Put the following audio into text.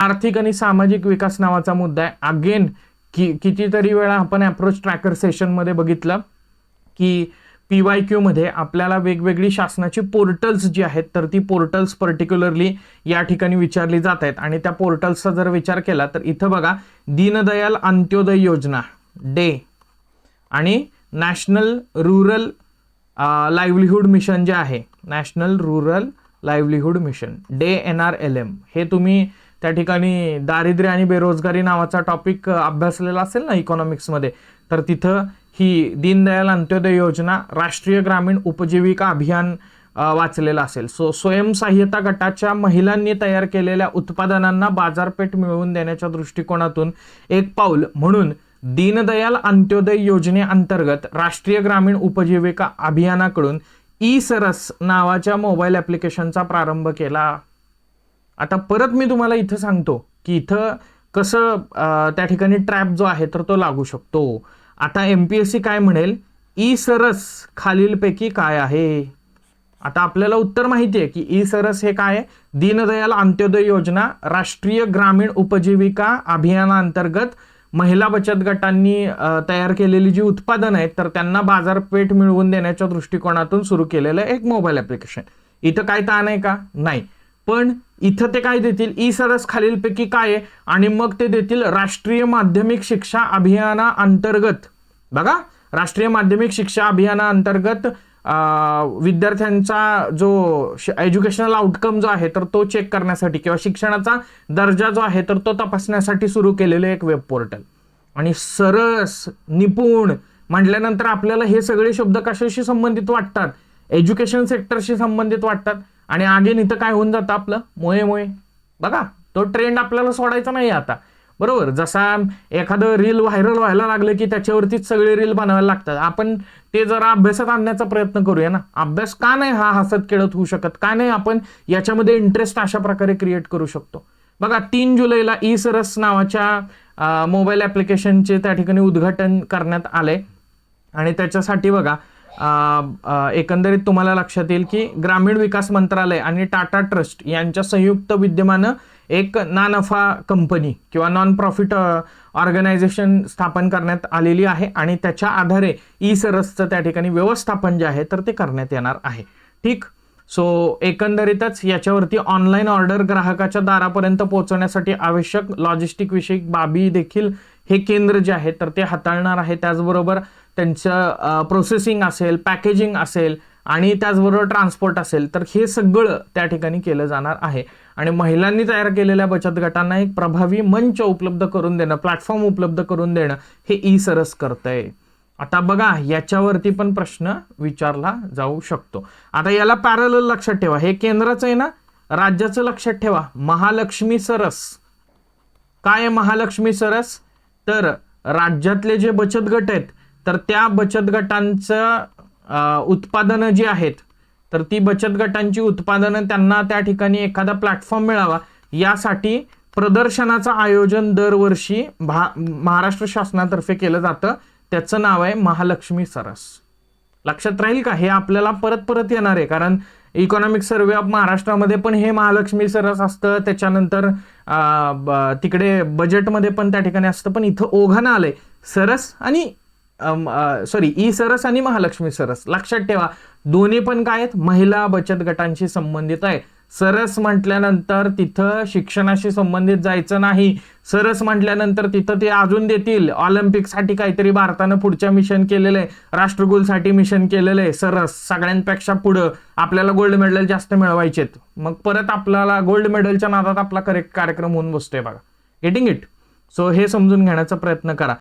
आर्थिक आणि सामाजिक विकास नावाचा मुद्दा आहे. अगेन कि कितीतरी वेळा आपण अप्रोच ट्रॅकर सेशनमध्ये बघितलं की पी वाय क्यूमध्ये आपल्याला वेगवेगळी शासनाची पोर्टल्स जी आहेत तर ती पोर्टल्स पर्टिक्युलरली या ठिकाणी विचारली जात आहेत. आणि त्या पोर्टल्सचा जर विचार केला तर इथं बघा दीनदयाल अंत्योदय योजना डे आणि नॅशनल रुरल लाईव्हलीहूड मिशन जे आहे national rural livelihood mission DAY N R L M हे तुम्ही त्या ठिकाणी दारिद्र्य आणि बेरोजगारी नावाचा टॉपिक अभ्यासलेला असेल ना इकॉनॉमिक्समध्ये तर तिथं ही दीनदयाल अंत्योदय योजना राष्ट्रीय ग्रामीण उपजीविका अभियान वाचलेला वाचलेलं असेल. सो स्वयंसहाय्यता गटाच्या महिलांनी तयार केलेल्या उत्पादनांना बाजारपेठ मिळवून देण्याच्या दृष्टिकोनातून एक पाऊल म्हणून दीनदयाल अंत्योदय योजनेअंतर्गत राष्ट्रीय ग्रामीण उपजीविका अभियानाकडून ई सरस नावाच्या मोबाईल ॲप्लिकेशनचा प्रारंभ केला. आता परत मी तुम्हाला इथं सांगतो की इथं कसं त्या ठिकाणी ट्रॅप जो आहे तर तो लागू शकतो. आता एम पी एस सी काय म्हणेल? ई सरस खालीलपैकी काय आहे? आता आपल्याला उत्तर माहिती आहे की ई सरस हे काय आहे? दीनदयाल अंत्योदय योजना राष्ट्रीय ग्रामीण उपजीविका अभियानाअंतर्गत महिला बचत गटांनी तयार केलेली जी उत्पादनं आहेत तर त्यांना बाजारपेठ मिळवून देण्याच्या दृष्टिकोनातून सुरू केलेलं एक मोबाईल ॲप्लिकेशन इथं काय ताण आहे का? नाही. पण इथं ते काय देतील? ई सरस खालीलपैकी काय आहे? आणि मग ते देतील राष्ट्रीय माध्यमिक शिक्षा अभियाना अंतर्गत. बघा राष्ट्रीय माध्यमिक शिक्षा अभियाना अंतर्गत विद्यार्थ्यांचा जो एज्युकेशनल आउटकम जो आहे तर तो चेक करण्यासाठी किंवा शिक्षणाचा दर्जा जो आहे तर तो तपासण्यासाठी सुरू केलेलं एक वेब पोर्टल आणि सरस निपुण म्हटल्यानंतर आपल्याला हे सगळे शब्द कशाशी संबंधित वाटतात? एज्युकेशन सेक्टरशी संबंधित वाटतात. आणि आगे इथं काय होऊन जातं आपलं? मोये मोये बघा तो ट्रेंड आपल्याला सोडायचा नाही आता. बरोबर? जसा एखादं रील व्हायरल व्हायला लागलं की त्याच्यावरतीच सगळे रील बनवायला लागतात. आपण ते जरा अभ्यासात आणण्याचा प्रयत्न करूया ना? अभ्यास का नाही हा हसत खेळत होऊ शकत? का नाही आपण याच्यामध्ये इंटरेस्ट अशा प्रकारे क्रिएट करू शकतो? बघा तीन जुलैला ई सरस नावाच्या मोबाईल ॲप्लिकेशनचे त्या ठिकाणी उद्घाटन करण्यात आले आणि त्याच्यासाठी बघा एकंदरीत तुम्हाला लक्षात येईल की ग्रामीण विकास मंत्रालय आणि टाटा ट्रस्ट यांच्या संयुक्त विद्यमानं एक ना नफा कंपनी किंवा नॉन प्रॉफिट ऑर्गनायझेशन स्थापन करण्यात आलेली आहे आणि त्याच्या आधारे ई सरसचं त्या ठिकाणी व्यवस्थापन जे आहे तर ते करण्यात येणार आहे. ठीक? सो एकंदरीतच याच्यावरती ऑनलाईन ऑर्डर ग्राहकाच्या दारापर्यंत पोहोचवण्यासाठी आवश्यक लॉजिस्टिक विषयक बाबी देखील हे केंद्र जे आहे तर ते हाताळणार आहे. त्याचबरोबर त्यांचं प्रोसेसिंग असेल पॅकेजिंग असेल आणि त्याचबरोबर ट्रान्सपोर्ट असेल तर हे सगळं त्या ठिकाणी केलं जाणार आहे. आणि महिलांनी तयार केलेल्या बचत गटांना एक प्रभावी मंच उपलब्ध करून देणं प्लॅटफॉर्म उपलब्ध करून देणं हे ई सरस करतंय. आता बघा याच्यावरती पण प्रश्न विचारला जाऊ शकतो. आता याला पॅरल लक्षात ठेवा. हे केंद्राचं आहे ना? राज्याचं लक्षात ठेवा. महालक्ष्मी सरस. काय आहे महालक्ष्मी सरस? तर राज्यातले जे बचत गट आहेत तर त्या बचत गटांचं उत्पादनं जी आहेत तर ती बचत गटांची उत्पादनं त्यांना त्या ठिकाणी एखादा प्लॅटफॉर्म मिळावा. यासाठी प्रदर्शनाचं आयोजन दरवर्षी भा महाराष्ट्र शासनातर्फे केलं जातं. त्याचं नाव आहे महालक्ष्मी सरस. लक्षात राहील का? हे आपल्याला परत परत येणार आहे. कारण इकॉनॉमिक सर्वे ऑफ महाराष्ट्रामध्ये पण हे महालक्ष्मी सरस असतं. त्याच्यानंतर ब- तिकडे बजेटमध्ये पण त्या ठिकाणी असतं. पण इथं ओघानं आलंय. सरस आणि सॉरी ई सरस आणि महालक्ष्मी सरस. लक्षात ठेवा दोन्ही पण काय आहेत? महिला बचत गटांशी संबंधित आहे सरस म्हटल्यानंतर तिथं शिक्षणाशी संबंधित जायचं नाही. सरस म्हटल्यानंतर तिथं ते अजून देतील. ऑलिम्पिकसाठी काहीतरी भारतानं पुढच्या मिशन केलेलं आहे राष्ट्रकुलसाठी मिशन केलेलं आहे सरस. सगळ्यांपेक्षा पुढं आपल्याला गोल्ड मेडल जास्त मिळवायचेत. मग परत आपल्याला गोल्ड मेडलच्या नादात आपला करेक्ट कार्यक्रम होऊन बसतोय बघा. गेटिंग इट सो हे समजून घेण्याचा प्रयत्न करा.